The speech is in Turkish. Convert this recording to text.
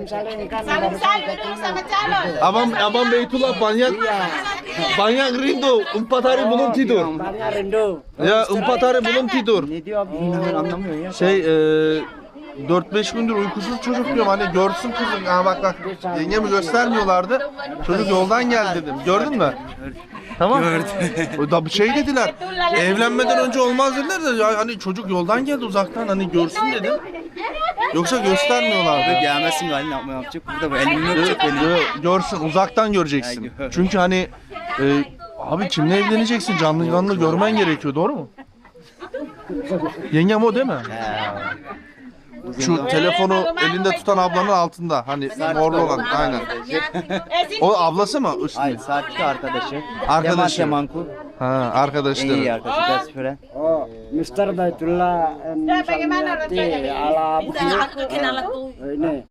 ketemu. sama calon. Abang Abang Beytullah banyak banyak rindu. Empat hari belum tidur. Banyak rindu. Ya empat hari belum tidur. Ne diyor abi? Anlamıyor ya. Şey e, 4-5 gündür uykusuz çocuk diyorum hani görsün kızım. Ha bak bak yengemi göstermiyorlardı. Çocuk yoldan geldi dedim. Gördün mü? Tamam. Gördüm. Da bir şey dediler. Evlenmeden önce olmaz dediler de ya hani çocuk yoldan geldi uzaktan hani görsün dedim. Yoksa göstermiyorlardı. Gelmesin halini yapma yapacak. Burada bu elimi öpecek görsün uzaktan göreceksin. Çünkü hani e, abi kimle evleneceksin canlı canlı görmen gerekiyor doğru mu? Yengem o değil mi? Şu telefonu elinde tutan ablanın altında hani morlu olan aynen. O ablası mı? Üstü. Hayır saatçi arkadaşı. Arkadaşı. Yaman Temanku. Ha En iyi arkadaşları. arkadaşı. Ders veren. Mister Baitullah and Salmiati ala Abu Ini